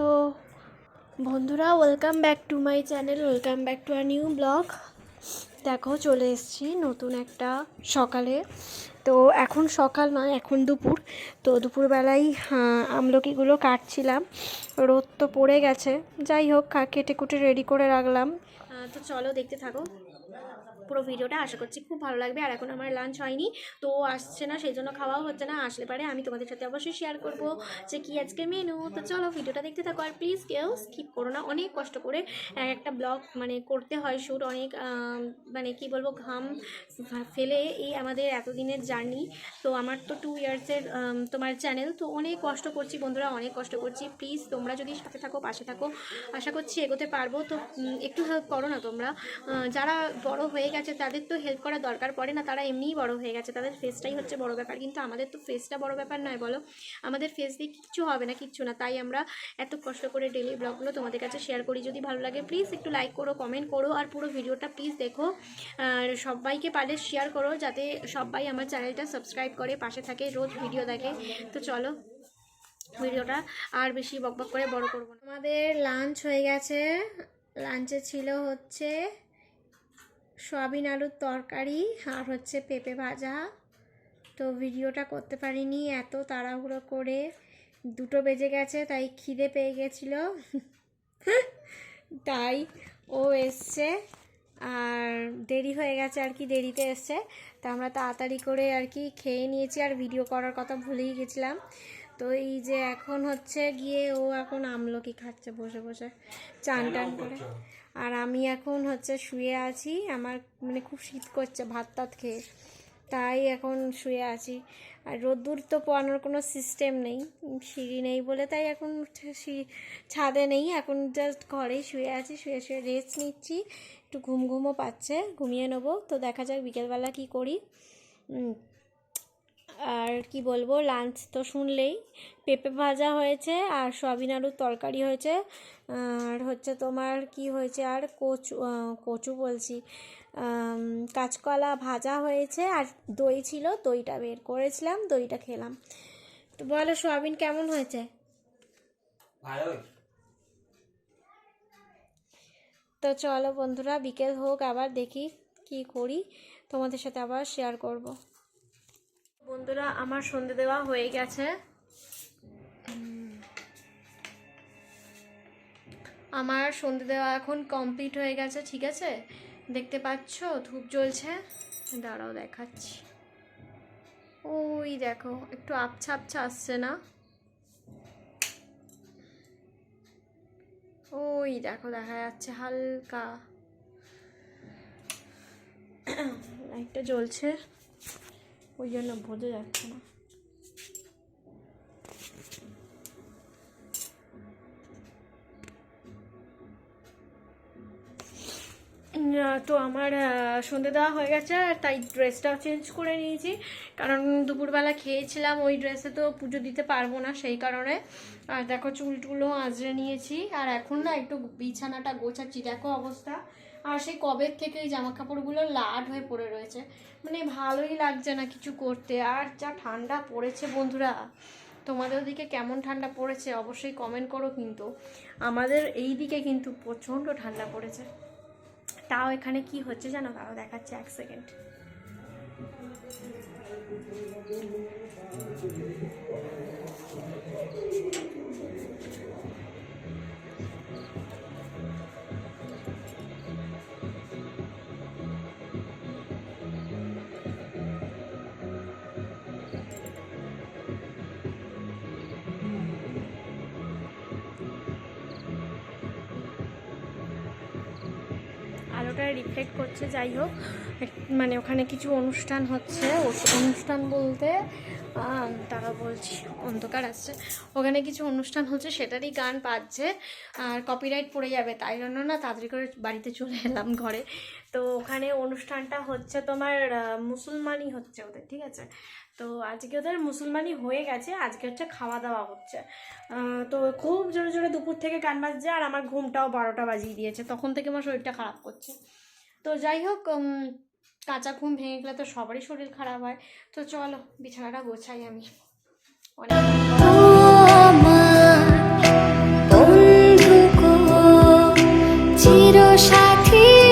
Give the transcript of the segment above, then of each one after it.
তো বন্ধুরা welcome back to my channel welcome back to our new blog দেখো, চলে এসেছি নতুন একটা সকালে। তো এখন সকাল নয়, এখন দুপুর। তো দুপুরবেলায় আমলকিগুলো কাটছিলাম। রোদ তো পড়ে গেছে। যাই হোক কেটে কুটে রেডি করে রাখলাম। তো চলো দেখতে থাকো। পুরো ভিডিওটা আশা করছি খুব ভালো লাগবে। আর এখন আমার লাঞ্চ হয়নি, তো আসছে না, সেই জন্য খাওয়াও হচ্ছে না। আসলে পারে আমি তোমাদের সাথে অবশ্যই শেয়ার করব যে কি আজকে মেনু তো চলো ভিডিওটা দেখতে থাকো আর প্লিজ কেউ স্কিপ করো না। অনেক কষ্ট করে একটা ব্লগ মানে করতে হয় শ্যুট অনেক মানে কি বলব, ঘাম ফেলে এই আমাদের এতদিনের জার্নি তো আমার তো টু ইয়ার্সের তোমার চ্যানেল তো অনেক কষ্ট করছি বন্ধুরা, অনেক কষ্ট করছি। প্লিজ তোমরা যদি সাথে থাকো, পাশে থাকো, আশা করছি এগোতে পারব। তো একটু হেল্প করো না তোমরা। যারা বড় হয়ে গেছে তাদের তো হেল্প করার দরকার পড়ে না, তারা এমনিই বড় হয়ে গেছে। তাদের ফেসটাই হচ্ছে বড় ব্যাপার। কিন্তু আমাদের তো ফেসটা বড় ব্যাপার নয়, বলো। আমাদের ফেস দিয়ে কিচ্ছু হবে না, কিচ্ছু না। তাই আমরা এত কষ্ট করে ডেলি ব্লগগুলো তোমাদের কাছে শেয়ার করি। যদি ভালো লাগে প্লিজ একটু লাইক করো কমেন্ট করো, আর পুরো ভিডিওটা প্লিজ দেখো। আর সবাইকে পারলে শেয়ার করো, যাতে সবাই আমার চ্যানেলটা সাবস্ক্রাইব করে, পাশে থাকে রোজ ভিডিও দেখে। তো চলো, ভিডিওটা আর বেশি বকবক করে বড় করব আমাদের লাঞ্চ হয়ে গেছে। লাঞ্চে ছিল হচ্ছে সয়াবিন আলুর তরকারি আর হচ্ছে পেঁপে ভাজা। তো ভিডিওটা করতে পারিনি এত তাড়াহুড়ো করে। দুটো বেজে গেছে তাই খিদে পেয়ে গেছিল। তাই ও এসছে আর দেরি হয়ে গেছে আর কি দেরিতে এসছে। তা আমরা তাড়াতাড়ি করে আর কি খেয়ে নিয়েছি আর ভিডিও করার কথা ভুলেই গেছিলাম। তো এই যে এখন হচ্ছে গিয়ে ও এখন আমলকি খাচ্ছে বসে বসে চান টান করে। আর আমি এখন হচ্ছে শুয়ে আছি। আমার মানে খুব শীত করছে ভাত টাত খেয়ে। তাই এখন শুয়ে আছি। আর রোদ্দুর তো পোয়ানোর কোনো সিস্টেম নেই। সিঁড়ি নেই বলে তাই এখন ছাদে নেই। এখন জাস্ট ঘরেই শুয়ে আছি, শুয়ে শুয়ে রেস্ট নিচ্ছি। একটু ঘুম ঘুমও পাচ্ছে, ঘুমিয়ে নেব। তো দেখা যাক বিকেলবেলা কী করি। আর কি বলব লাঞ্চ তো শুনলেই পেঁপে ভাজা হয়েছে আর সয়াবিন আলুর তরকারি হয়েছে। আর হচ্ছে তোমার কি হয়েছে আর কচু কচু বলছি। কাঁচকলা ভাজা হয়েছে আর দই ছিল দইটা বের করেছিলাম দইটা খেলাম। তো বলো সয়াবিন কেমন হয়েছে? তো চলো বন্ধুরা বিকেল হোক আবার দেখি কি করি। তোমাদের সাথে আবার শেয়ার করব। বন্ধুরা, আমার সন্ধে দেওয়া হয়ে গেছে। আমার সন্ধে দেওয়া এখন কমপ্লিট হয়ে গেছে, ঠিক আছে? দেখতে পাচ্ছ, ধূপ জ্বলছে। দাঁড়াও, দেখাচ্ছি। ওই দেখো, একটু আবছা আবছা আসছে না? ওই দেখো, দেখা যাচ্ছে হালকা। লাইটটা জ্বলছে। ওই জন্য বোঝা যাচ্ছে না। তো আমার সন্ধে দেওয়া হয়ে গেছে আর তাই ড্রেসটাও চেঞ্জ করে নিয়েছি। কারণ দুপুরবেলা খেয়েছিলাম, ওই ড্রেসে তো পুজো দিতে পারব না সেই কারণে। আর দেখো চুল টুলও আঁচড়ে নিয়েছি। আর এখন না একটু বিছানাটা গোছাচ্ছি। দেখো অবস্থা। আর সেই কবের থেকে এই জামা কাপড়গুলো লাড হয়ে পড়ে রয়েছে। মানে ভালোই লাগছে না কিছু করতে। আর যা ঠান্ডা পড়েছে বন্ধুরা, তোমাদের ওদিকে কেমন ঠান্ডা পড়েছে অবশ্যই কমেন্ট করো কিন্তু। আমাদের এই দিকে কিন্তু প্রচণ্ড ঠান্ডা পড়েছে। তাও এখানে কি হচ্ছে জানো? তাও দেখাচ্ছে এক সেকেন্ড আলোটা রিফ্লেক্ট করছে যাই হোক। মানে ওখানে কিছু অনুষ্ঠান হচ্ছে। অনুষ্ঠান বলতে তারা বলছি, অন্ধকার আসছে। ওখানে কিছু অনুষ্ঠান হচ্ছে, সেটারই গান বাজছে, আর কপিরাইট পড়ে যাবে, তাই জন্য না তাড়াতাড়ি করে বাড়িতে চলে এলাম ঘরে। তো ওখানে অনুষ্ঠানটা হচ্ছে তোমার মুসলমানই হচ্ছে ওদের, ঠিক আছে? তো আজকে ওদের মুসলমানই হয়ে গেছে, আজকে হচ্ছে খাওয়া দাওয়া হচ্ছে তো খুব জোরে জোরে দুপুর থেকে গান বাজছে, আর আমার ঘুমটাও বারোটা বাজিয়ে দিয়েছে, তখন থেকে আমার শরীরটা খারাপ করছে। তো যাই হোক কাঁচা ঘুম ভেঙে গেলে তো সবারই শরীর খারাপ হয়। তো চলো, বিছানাটা গোছাই আমি। অনেক চির সাথী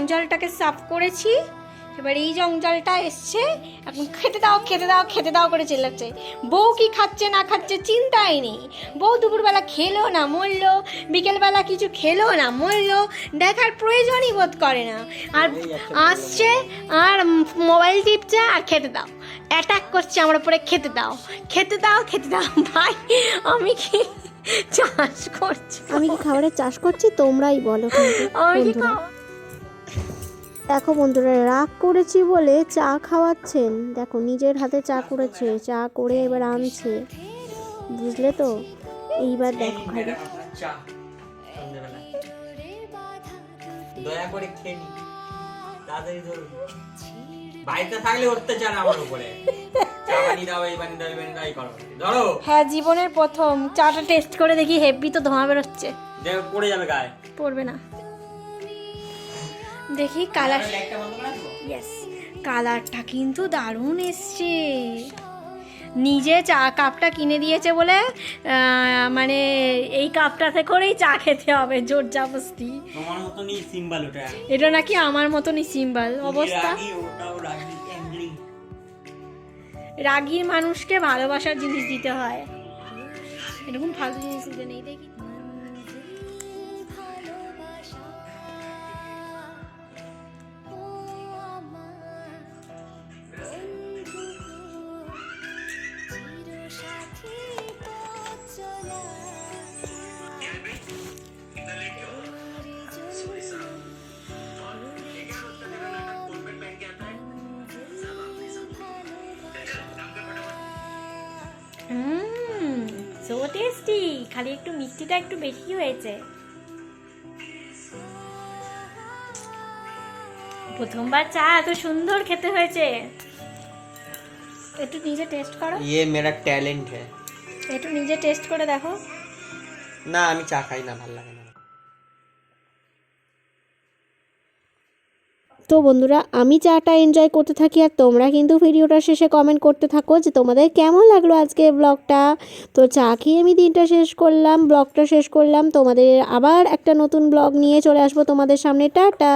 জঞ্জালটাকে সাফ করেছি। এবার এই জঞ্জালটা এসছে। এখন খেতে দাও খেতে দাও খেতে দাও করে চিল্লাচ্ছে। বউ কি খাচ্ছে না খাচ্ছে চিন্তাই নেই। বউ দুপুরবেলা খেলো না মরলো। বিকেলবেলা কিছু খেলো না মরলো। দেখার প্রয়োজনই বোধ করে না। আর আসছে আর মোবাইল টিপছে আর খেতে দাও। অ্যাটাক করছে আমার উপরে খেতে দাও। খেতে দাও খেতে দাও। ভাই আমি কি চাষ করছি? আমি কি খাবারের চাষ করছি? তোমরাই বলো আমি কি দেখো বন্ধুরা রাগ করেছি বলে চা খাওয়াচ্ছেন। দেখো নিজের হাতে চা করেছে চা করে এবার আনছে। বুঝলে তো? এইবার দেখো দয়া করে খেয়ে তাড়াতাড়ি ধরুন। বাড়িতে থাকলে অত্যাচার আমার উপরে। ধরো। হ্যাঁ জীবনের প্রথম। চাটা টেস্ট করে দেখি হেভি তো ধোঁয়া বেরোচ্ছে। পড়ে যাবে গায়ে। পড়বে না। দেখি কালার। ইয়েস কালারটা কিন্তু দারুণ এসছে। নিজে চা কাপটা কিনে দিয়েছে বলে মানে এই কাপটাতে করেই চা খেতে হবে জোর জাবস্তি এটা নাকি আমার মতনই সিম্বল অবস্থা। রাগি ওটাও রাগি অ্যাংরি রাগী মানুষকে ভালোবাসার জিনিস দিতে হয়। এরকম ফালতু জিনিস দিতে নেই দেখি। খালি একটু মিষ্টিটা একটু বেশি হয়েছে প্রথমবার চা এত সুন্দর খেতে হয়েছে একটু নিজে টেস্ট করো ये मेरा टैलेंट है একটু নিজে টেস্ট করে দেখো না আমি চা খাই না ভালো লাগে না তো বন্ধুরা, আমি চাটা এনজয় করতে থাকি আর তোমরা কিন্তু ভিডিওটা শেষে কমেন্ট করতে থাকো যে তোমাদের কেমন লাগল আজকে ব্লগটা তো চা খেয়ে আমি দিনটা শেষ করলাম ব্লগটা শেষ করলাম। তোমাদের আবার একটা নতুন ব্লগ নিয়ে চলে আসব তোমাদের সামনে। টাটা!